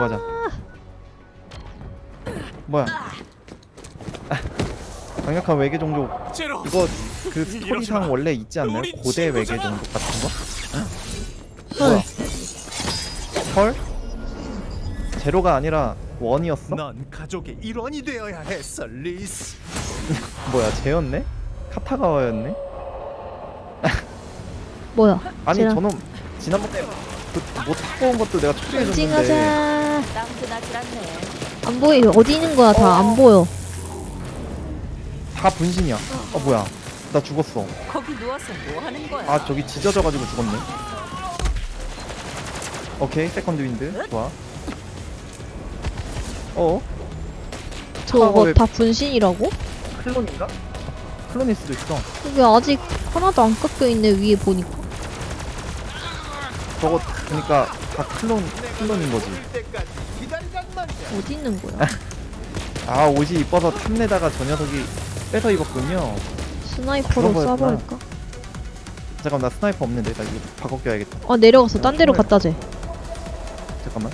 들어가자. 뭐야? 아, 강력한 외계 종족 제로. 이거 그 스토리상 원래 있지 않나요? 우리 고대 외계 친구잖아. 종족 같은 거? 헐. 뭐야? 헐? 제로가 아니라 원이었어? 넌 가족의 일원이 되어야 했어, 리스. 뭐야 쟤였네? 카타가와였네? 뭐야? 아니 쟤랑 저놈 지난번에 그뭐 타고 온 것도 내가 찡하자. 땀도 나질 않네. 안 보여. 어디 있는 거야? 다 안 보여. 다 분신이야 어 뭐야 나 죽었어 거기 누워서 뭐 하는 거야? 아 저기 지져져가지고 죽었네 오케이 세컨드 윈드 좋아 어? 저거 왜- 다 분신이라고? 클론인가? 클론일 수도 있어 이게 아직 하나도 안 깎여 있네 위에 보니까. 저거 그니까 다 클론 클론인 거지 어디 있는 거야? 아 옷이 이뻐서 탐내다가 저 녀석이 빼서 입었군요 스나이퍼로 그런 거였구나. 쏴버릴까? 잠깐 나 스나이퍼 없는데 나 이거 바꿔 껴야겠다 아 내려갔어. 딴 데로 갔다 쟤. 잠깐만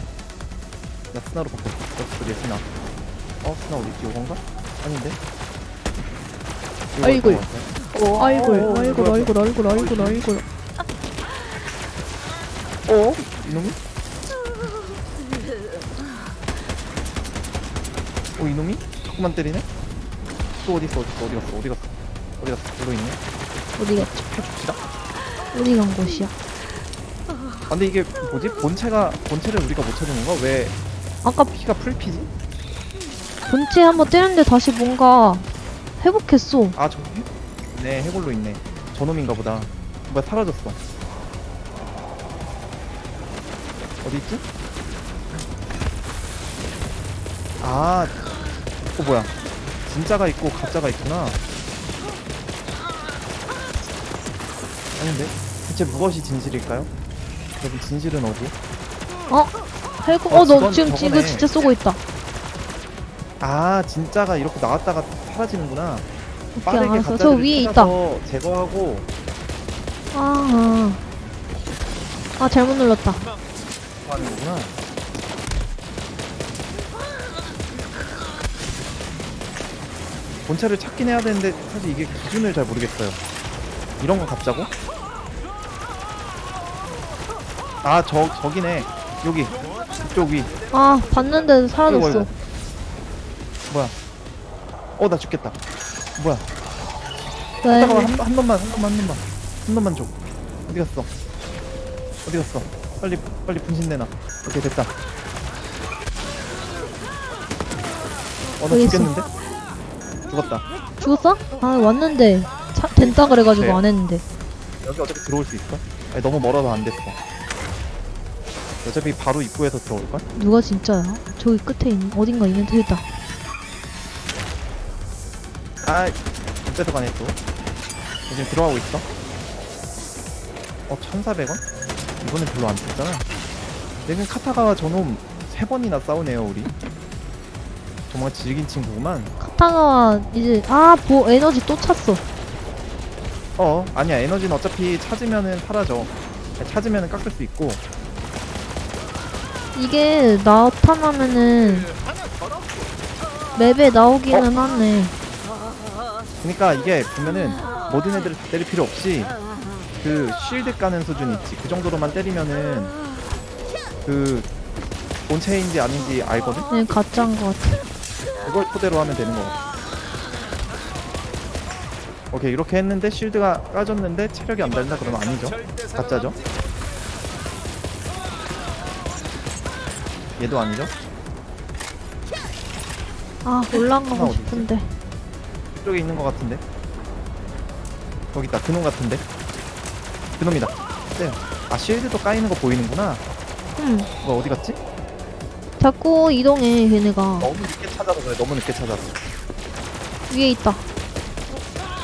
나 스나로 바꿨어 어디 스나 어 스나 어디 있지 요건가? 아닌데 이거 아이고. 어떤 거 같아? 얼굴, 어, 얼굴, 뭐야, 얼굴, 얼굴, 얼굴, 얼굴. 어? 이놈이? 어 이놈이? 자꾸만 때리네? 또 어디 있어 어디 있어 어디 갔어 어디 갔어 어디 갔어 이거 있네 어디 갔지? 펴줍시다 어디 간 곳이야? 아 근데 이게 뭐지? 본체가 본체를 우리가 못 찾은 건가? 왜 아까 피가 풀피지? 본체 한번 때렸는데 다시 뭔가 회복했어. 아 저기? 네 해골로 있네 저놈인가 보다 뭐야 사라졌어 어디 있지? 아, 어 뭐야? 진짜가 있고 가짜가 있구나. 아닌데? 대체 무엇이 진실일까요? 여기 진실은 어디? 어? 헬고, 어, 어, 너 저건 지금 저거네. 이거 진짜 쏘고 있다. 아, 진짜가 이렇게 나왔다가 사라지는구나. 오케이, 빠르게 알았어. 저 가짜들을 위에 있다. 찾아서 제거하고 아, 아. 아, 잘못 눌렀다. 하는 거구나. 본체를 찾긴 해야 되는데 사실 이게 기준을 잘 모르겠어요. 이런 거 갖자고? 아, 저 저기네. 여기 이쪽 위. 아, 봤는데 사라졌어. 아이고, 아이고. 뭐야? 어, 나 죽겠다. 뭐야? 왜? 잠깐만 한, 한 놈만 한 놈만 한 놈만 한 놈만 줘. 어디 갔어? 어디 갔어? 빨리 빨리 분신 내놔. 오케이 됐다. 어, 나 어디 있어? 죽겠는데? 죽었다. 죽었어? 아, 왔는데. 차, 된다 그래가지고 네. 안 했는데. 여기 어차피 들어올 수 있어? 아니, 너무 멀어서 안 됐어. 어차피 바로 입구에서 들어올걸? 누가 진짜야? 저기 끝에 있는, 어딘가 있는 데 있다. 아, 어째서 가네 또. 지금 들어가고 있어. 어, 1,400원? 이번엔 별로 안 줬잖아. 내가 카타가와 저놈 세 번이나 싸우네요, 우리. 정말 질긴 친구구만. 카타가 이제, 아, 뭐, 에너지 또 찼어. 어, 아니야. 에너지는 어차피 찾으면은 사라져. 찾으면은 깎을 수 있고. 이게 나타나면은 맵에 나오기는 하네. 그러니까 이게 보면은 모든 애들을 다 때릴 필요 없이 그 쉴드 까는 수준 있지. 그 정도로만 때리면은 그 본체인지 아닌지 알거든? 네, 가짜인 것 같아. 그걸 토대로 하면 되는 거. 같아. 오케이 이렇게 했는데 쉴드가 까졌는데 체력이 안 달린다 그러면 아니죠. 가짜죠? 얘도 아니죠? 아, 올라가고 어디 싶은데. 이쪽에 있는 거 같은데? 거기 있다 그놈 같은데? 그놈이다. 네아 쉴드도 까이는 거 보이는구나. 응. 뭐 어디 갔지 자꾸 이동해, 걔네가. 너무 늦게 찾아서 그래 너무 늦게 찾아서 위에 있다.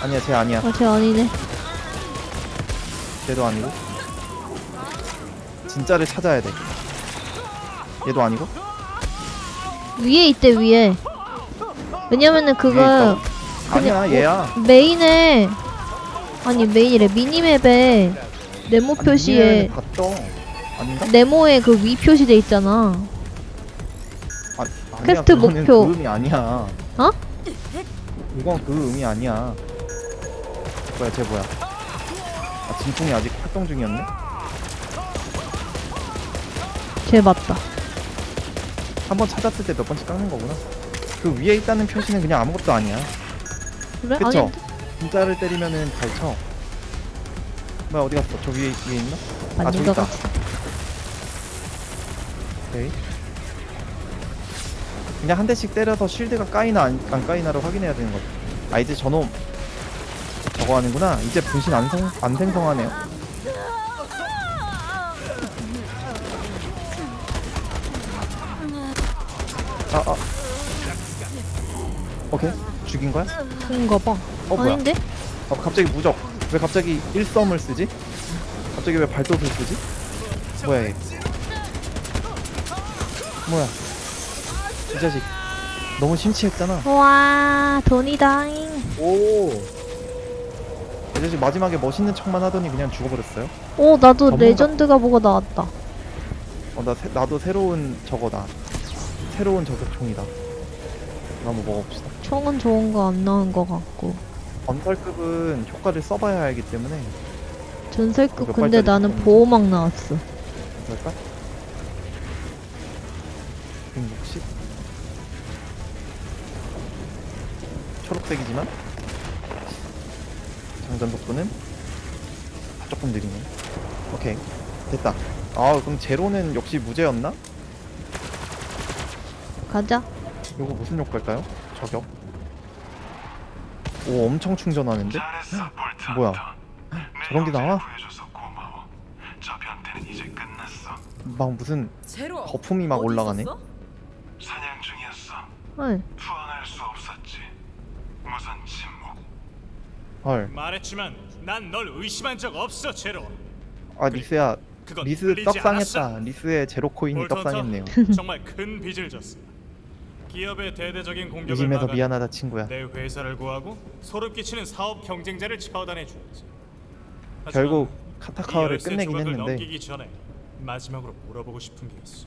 아니야 쟤 아니야 아, 쟤 아니네. 쟤도 아니고 진짜를 찾아야 돼 얘도 아니고 위에 있대, 위에. 왜냐면은 그거 아니야 그냥 얘야 메인에, 아니, 메인이래. 미니맵에 네모 표시에, 아닌가? 네모에 그 위 표시돼 있잖아. 퀘스트 목표. 그 의미 아니야. 어? 이건 그 의미 아니야. 뭐야, 쟤 뭐야? 아, 진풍이 아직 활동 중이었네? 쟤 맞다. 한 번 찾았을 때 몇 번씩 깎는 거구나. 그 위에 있다는 표시는 그냥 아무것도 아니야. 그래? 그쵸? 진짜를 때리면은 달쳐. 뭐야, 어디 갔어? 저 위에, 위에 있나? 아, 저기 것 있다. 같아. 오케이. 그냥 한 대씩 때려서 쉴드가 까이나 안, 안 까이나를 확인해야 되는 거지. 아 이제 저놈 저거 하는구나. 이제 분신 안, 성, 안 생성하네요. 아, 아. 오케이. 죽인 거야? 그런가 봐. 어, 뭐야? 아닌데? 어, 갑자기 무적. 왜 갑자기 일섬을 쓰지? 갑자기 왜 발도를 쓰지? 뭐야 얘? 뭐야? 이 자식 너무 심취했잖아. 와, 돈이다잉. 오. 이 자식 마지막에 멋있는 척만 하더니 그냥 죽어버렸어요. 오, 나도 전문가- 레전드가 뭐가 나왔다. 어, 나 새- 나도 새로운 저거다. 새로운 저격총이다. 이거 한번 먹어봅시다. 총은 좋은 거 안 나온 거 같고. 건설급은 효과를 써봐야 알기 때문에 전설급 몇 근데 발짜리 나는 총이지? 보호막 나왔어. 건설까? 초록색이지만 장전 속도는 조금 느리네. 오케이 됐다. 아 그럼 제로는 역시 무죄였나? 가자. 이거 무슨 효과일까요? 저격. 오 엄청 충전하는데? 잘했어, 볼트. 뭐야? 저런 게 나와? 구해줘서 고마워. 저 변태는 이제 끝났어. 막 무슨 제로. 거품이 막 어디 올라가네. 있었어? 사냥 중이었어. 헐. 후원할 수 없었지. 무선 침묵. 헐. 말했지만 난 널 의심한 적 없어 제로 아 리스야 그건 리스 떡상했다. 않았어. 리스의 제로 코인이 떡상했네요. 정말 큰 빚을 졌어 기업의 대대적인 공격을 요즘에서 막아 미안하다 친구야. 내 회사를 구하고 소름 끼치는 사업 경쟁자를 처단해 주었지 하지만 결국 이 카타카와를 열쇠 끝내긴 조각을 했는데 넘기기 전에 마지막으로 물어보고 싶은 게 있어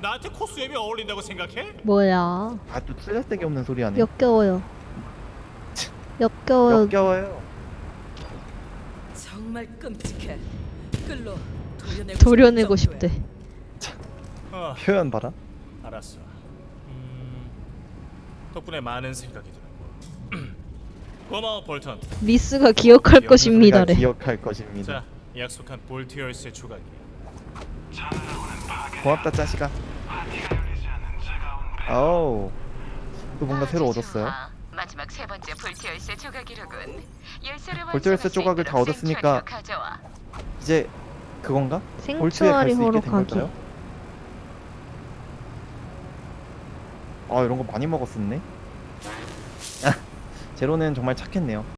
나한테 코수염이 어울린다고 생각해? 뭐야. 아또 쓸데기 없는 소리 하네. 역겨워요. 역겨워요. 역겨워요. 정말 끔찍해. 끌로 도려내고, 도려내고 싶대. 어, 표현 봐라. 알았어 음, 덕분에 많은 생각이 들어 고마워 볼턴 리스가 기억할 것입니다래. 기억할 것입니다. 자 약속한 열쇠 조각이. 고맙다 짜식아. 아우. 또 뭔가 새로 얻었어요. 마지막 세 번째 볼트 열쇠 조각이로군. 열쇠를 볼트 열쇠 조각을 다 얻었으니까. 이제 그건가? 볼트에 갈 수 있게 된 가기. 걸까요? 아 이런 거 많이 먹었었네. 제로는 정말 착했네요.